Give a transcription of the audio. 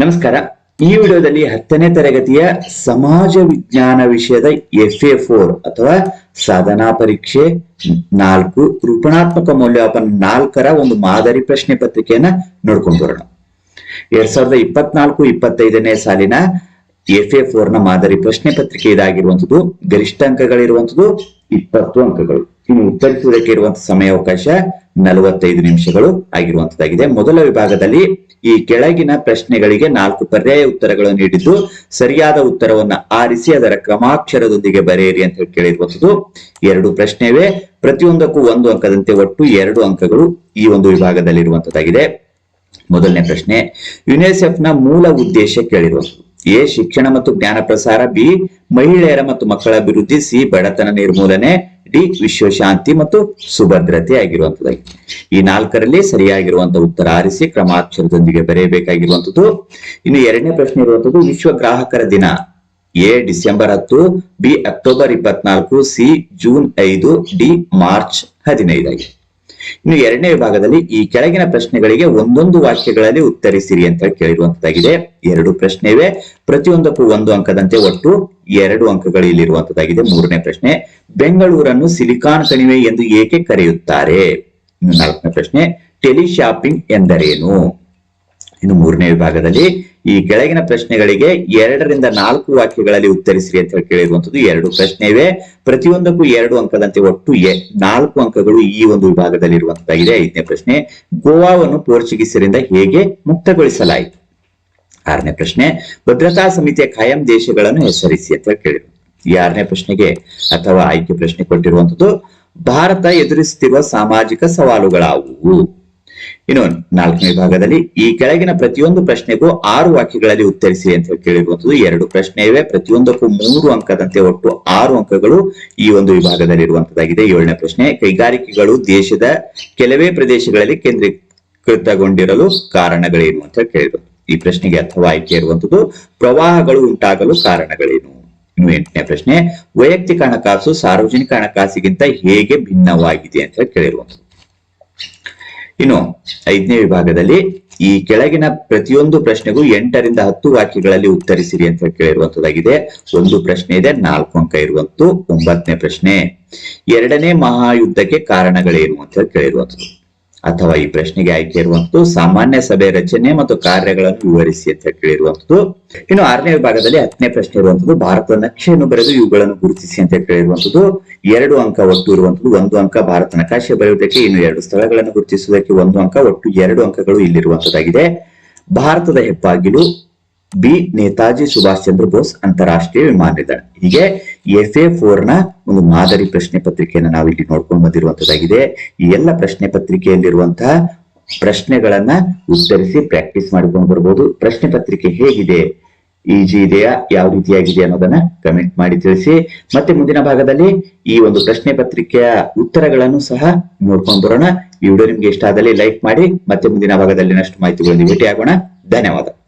ನಮಸ್ಕಾರ. ಈ ವಿಡಿಯೋದಲ್ಲಿ ಹತ್ತನೇ ತರಗತಿಯ ಸಮಾಜ ವಿಜ್ಞಾನ ವಿಷಯದ ಎಫ್ ಎ ಫೋರ್ ಅಥವಾ ಸಾಧನಾ ಪರೀಕ್ಷೆ ನಾಲ್ಕು, ರೂಪಣಾತ್ಮಕ ಮೌಲ್ಯಮಾಪನ ನಾಲ್ಕರ ಒಂದು ಮಾದರಿ ಪ್ರಶ್ನೆ ಪತ್ರಿಕೆಯನ್ನ ನೋಡ್ಕೊಂಡು ಬರೋಣ. ಎರಡ್ ಸಾವಿರದ ಇಪ್ಪತ್ನಾಲ್ಕು, ಇಪ್ಪತ್ತೈದನೇ ಸಾಲಿನ ಎಫ್ ಎ ಫೋರ್ನ ಮಾದರಿ ಪ್ರಶ್ನೆ ಪತ್ರಿಕೆ ಇದಾಗಿರುವಂತದ್ದು ಗರಿಷ್ಠ ಅಂಕಗಳಿರುವಂತದ್ದು ಇಪ್ಪತ್ತು ಅಂಕಗಳು. ಇನ್ನು ಉತ್ತರಿಸುವುದಕ್ಕೆ ಇರುವಂತಹ ಸಮಯಾವಕಾಶ ನಲವತ್ತೈದು ನಿಮಿಷಗಳು ಆಗಿರುವಂತದ್ದಾಗಿದೆ. ಮೊದಲ ವಿಭಾಗದಲ್ಲಿ ಈ ಕೆಳಗಿನ ಪ್ರಶ್ನೆಗಳಿಗೆ ನಾಲ್ಕು ಪರ್ಯಾಯ ಉತ್ತರಗಳನ್ನು ನೀಡಿದ್ದು, ಸರಿಯಾದ ಉತ್ತರವನ್ನ ಆರಿಸಿ ಅದರ ಕ್ರಮಾಕ್ಷರದೊಂದಿಗೆ ಬರೆಯಿರಿ ಅಂತ ಹೇಳಿ ಕೇಳಿರುವಂಥದ್ದು ಎರಡು ಪ್ರಶ್ನೆವೇ, ಪ್ರತಿಯೊಂದಕ್ಕೂ ಒಂದು ಅಂಕದಂತೆ ಒಟ್ಟು ಎರಡು ಅಂಕಗಳು ಈ ಒಂದು ವಿಭಾಗದಲ್ಲಿ ಇರುವಂತದ್ದಾಗಿದೆ ಮೊದಲನೇ ಪ್ರಶ್ನೆ ಯುನಿಸೆಫ್ನ ಮೂಲ ಉದ್ದೇಶ ಕೇಳಿರುವಂತದ್ದು. ಎ, ಶಿಕ್ಷಣ ಮತ್ತು ಜ್ಞಾನ ಪ್ರಸಾರ, ಬಿ, ಮಹಿಳೆಯರ ಮತ್ತು ಮಕ್ಕಳ ಅಭಿವೃದ್ಧಿ, ಸಿ, ಬಡತನ ನಿರ್ಮೂಲನೆ ಡಿ ವಿಶ್ವಶಾಂತಿ ಮತ್ತು ಸುಭದ್ರತೆ ಆಗಿರುವಂತದ್ದಾಗಿದೆ ಈ ನಾಲ್ಕರಲ್ಲಿ ಸರಿಯಾಗಿರುವಂತಹ ಉತ್ತರ ಆರಿಸಿ ಕ್ರಮಾಕ್ಷರದೊಂದಿಗೆ ಬರೆಯಬೇಕಾಗಿರುವಂತದ್ದು ಇನ್ನು ಎರಡನೇ ಪ್ರಶ್ನೆ ಇರುವಂತದ್ದು ವಿಶ್ವ ಗ್ರಾಹಕರ ದಿನ. ಎ, ಡಿಸೆಂಬರ್ ಹತ್ತು, ಬಿ, ಅಕ್ಟೋಬರ್ ಇಪ್ಪತ್ನಾಲ್ಕು, ಸಿ, ಜೂನ್ ಐದು, ಡಿ, ಮಾರ್ಚ್ ಹದಿನೈದಾಗಿದೆ ಇನ್ನು ಎರಡನೇ ವಿಭಾಗದಲ್ಲಿ ಈ ಕೆಳಗಿನ ಪ್ರಶ್ನೆಗಳಿಗೆ ಒಂದೊಂದು ವಾಕ್ಯಗಳಲ್ಲಿ ಉತ್ತರಿಸಿರಿ ಅಂತ ಕೇಳಿರುವಂತದ್ದಾಗಿದೆ. ಎರಡು ಪ್ರಶ್ನೆವೇ ಪ್ರತಿಯೊಂದಕ್ಕೂ ಒಂದು ಅಂಕದಂತೆ ಒಟ್ಟು ಎರಡು ಅಂಕಗಳು ಇಲ್ಲಿರುವಂತದ್ದಾಗಿದೆ. ಮೂರನೇ ಪ್ರಶ್ನೆ, ಬೆಂಗಳೂರನ್ನು ಸಿಲಿಕಾನ್ ಕಣಿವೆ ಎಂದು ಏಕೆ ಕರೆಯುತ್ತಾರೆ? ನಾಲ್ಕನೇ ಪ್ರಶ್ನೆ, ಟೆಲಿಶಾಪಿಂಗ್ ಎಂದರೇನು? ಇನ್ನು ಮೂರನೇ ವಿಭಾಗದಲ್ಲಿ ಈ ಕೆಳಗಿನ ಪ್ರಶ್ನೆಗಳಿಗೆ ಎರಡರಿಂದ ನಾಲ್ಕು ವಾಕ್ಯಗಳಲ್ಲಿ ಉತ್ತರಿಸಿರಿ ಅಂತ ಹೇಳಿ ಕೇಳಿರುವಂತದ್ದು ಎರಡು ಪ್ರಶ್ನೆ ಇವೆ. ಪ್ರತಿಯೊಂದಕ್ಕೂ ಎರಡು ಅಂಕದಂತೆ ಒಟ್ಟು ನಾಲ್ಕು ಅಂಕಗಳು ಈ ಒಂದು ವಿಭಾಗದಲ್ಲಿ ಇರುವಂತದ್ದಾಗಿದೆ ಐದನೇ ಪ್ರಶ್ನೆ, ಗೋವಾವನ್ನು ಪೋರ್ಚುಗೀಸರಿಂದ ಹೇಗೆ ಮುಕ್ತಗೊಳಿಸಲಾಯಿತು? ಆರನೇ ಪ್ರಶ್ನೆ, ಭದ್ರತಾ ಸಮಿತಿಯ ಖಾಯಂ ದೇಶಗಳನ್ನು ಹೆಸರಿಸಿ ಅಂತ ಕೇಳಿರು. ಈ ಆರನೇ ಪ್ರಶ್ನೆಗೆ ಅಥವಾ ಆಯ್ಕೆ ಪ್ರಶ್ನೆ ಕೊಟ್ಟಿರುವಂತದ್ದು ಭಾರತ ಎದುರಿಸುತ್ತಿರುವ ಸಾಮಾಜಿಕ ಸವಾಲುಗಳಾವುವು? ಇನ್ನು ನಾಲ್ಕನೇ ವಿಭಾಗದಲ್ಲಿ ಈ ಕೆಳಗಿನ ಪ್ರತಿಯೊಂದು ಪ್ರಶ್ನೆಗೂ ಆರು ವಾಕ್ಯಗಳಲ್ಲಿ ಉತ್ತರಿಸಿ ಅಂತ ಹೇಳಿ ಕೇಳಿರುವಂತದ್ದು ಎರಡು ಪ್ರಶ್ನೆ ಇವೆ ಪ್ರತಿಯೊಂದಕ್ಕೂ ಮೂರು ಅಂಕದಂತೆ ಒಟ್ಟು ಆರು ಅಂಕಗಳು ಈ ಒಂದು ವಿಭಾಗದಲ್ಲಿ ಇರುವಂತದ್ದಾಗಿದೆ ಏಳನೇ ಪ್ರಶ್ನೆ, ಕೈಗಾರಿಕೆಗಳು ದೇಶದ ಕೆಲವೇ ಪ್ರದೇಶಗಳಲ್ಲಿ ಕೇಂದ್ರೀಕೃತಗೊಂಡಿರಲು ಕಾರಣಗಳೇನು ಅಂತ ಕೇಳಿದ್ರು. ಈ ಪ್ರಶ್ನೆಗೆ ಅಥವಾ ಆಯ್ಕೆ ಇರುವಂತದ್ದು ಪ್ರವಾಹಗಳು ಉಂಟಾಗಲು ಕಾರಣಗಳೇನು? ಇನ್ನು ಎಂಟನೇ ಪ್ರಶ್ನೆ, ವೈಯಕ್ತಿಕ ಹಣಕಾಸು ಸಾರ್ವಜನಿಕ ಹಣಕಾಸಿಗಿಂತ ಹೇಗೆ ಭಿನ್ನವಾಗಿದೆ ಅಂತ ಕೇಳಿರುವಂತದ್ದು ಇನ್ನು ಐದನೇ ವಿಭಾಗದಲ್ಲಿ ಈ ಕೆಳಗಿನ ಪ್ರತಿಯೊಂದು ಪ್ರಶ್ನೆಗೂ ಎಂಟರಿಂದ ಹತ್ತು ವಾಕ್ಯಗಳಲ್ಲಿ ಉತ್ತರಿಸಿರಿ ಅಂತ ಕೇಳಿರುವಂತದ್ದಾಗಿದೆ. ಒಂದು ಪ್ರಶ್ನೆ ಇದೆ, ನಾಲ್ಕು ಅಂಕ ಇರುವಂತೂ ಒಂಬತ್ತನೇ ಪ್ರಶ್ನೆ. ಎರಡನೇ ಮಹಾಯುದ್ಧಕ್ಕೆ ಕಾರಣಗಳೇನು ಅಂತ ಕೇಳಿರುವಂತದ್ದು. ಅಥವಾ ಈ ಪ್ರಶ್ನೆಗೆ ಆಯ್ಕೆ ಇರುವಂತದ್ದು ಸಾಮಾನ್ಯ ಸಭೆ ರಚನೆ ಮತ್ತು ಕಾರ್ಯಗಳನ್ನು ವಿವರಿಸಿ ಅಂತ ಕೇಳಿರುವಂತದ್ದು. ಇನ್ನು ಆರನೇ ವಿಭಾಗದಲ್ಲಿ ಹತ್ತನೇ ಪ್ರಶ್ನೆ ಇರುವಂತದ್ದು ಭಾರತದ ನಕ್ಷೆಯನ್ನು ಬರೆದು ಇವುಗಳನ್ನು ಗುರುತಿಸಿ ಅಂತ ಕೇಳಿರುವಂತದ್ದು. ಎರಡು ಅಂಕ ಒಟ್ಟು ಇರುವಂತದ್ದು, ಒಂದು ಅಂಕ ಭಾರತ ನಕಾಶೆ ಬರೆಯುವುದಕ್ಕೆ ಇನ್ನು ಎರಡು ಸ್ಥಳಗಳನ್ನು ಗುರುತಿಸುವುದಕ್ಕೆ ಒಂದು ಅಂಕ, ಒಟ್ಟು ಎರಡು ಅಂಕಗಳು ಇಲ್ಲಿರುವಂತದ್ದಾಗಿದೆ. ಭಾರತದ ಹೆಬ್ಬಾಗಿಲು ಬಿ ನೇತಾಜಿ ಸುಭಾಷ್ ಚಂದ್ರ ಬೋಸ್ ಅಂತಾರಾಷ್ಟ್ರೀಯ ವಿಮಾನ ನಿಲ್ದಾಣ. ಹೀಗೆ ಎಫ್ ಎ ಫೋರ್ನ ಒಂದು ಮಾದರಿ ಪ್ರಶ್ನೆ ಪತ್ರಿಕೆಯನ್ನು ನಾವು ಇಲ್ಲಿ ನೋಡ್ಕೊಂಡು ಬಂದಿರುವಂತದ್ದಾಗಿದೆ. ಈ ಎಲ್ಲ ಪ್ರಶ್ನೆ ಪತ್ರಿಕೆಯಲ್ಲಿರುವಂತಹ ಪ್ರಶ್ನೆಗಳನ್ನ ಉತ್ತರಿಸಿ ಪ್ರಾಕ್ಟೀಸ್ ಮಾಡಿಕೊಂಡು ಬರ್ಬೋದು. ಪ್ರಶ್ನೆ ಪತ್ರಿಕೆ ಹೇಗಿದೆ? ಈಜಿ ಇದೆಯಾ? ಯಾವ ರೀತಿಯಾಗಿದೆ ಅನ್ನೋದನ್ನ ಕಮೆಂಟ್ ಮಾಡಿ ತಿಳಿಸಿ. ಮತ್ತೆ ಮುಂದಿನ ಭಾಗದಲ್ಲಿ ಈ ಒಂದು ಪ್ರಶ್ನೆ ಪತ್ರಿಕೆಯ ಉತ್ತರಗಳನ್ನು ಸಹ ನೋಡ್ಕೊಂಡು ಬರೋಣ. ಈ ವಿಡಿಯೋ ನಿಮ್ಗೆ ಇಷ್ಟ ಆದಲ್ಲಿ ಲೈಕ್ ಮಾಡಿ. ಮತ್ತೆ ಮುಂದಿನ ಭಾಗದಲ್ಲಿ ನಷ್ಟು ಮಾಹಿತಿಗಳೊಂದಿಗೆ ಭೇಟಿ ಆಗೋಣ ಧನ್ಯವಾದ.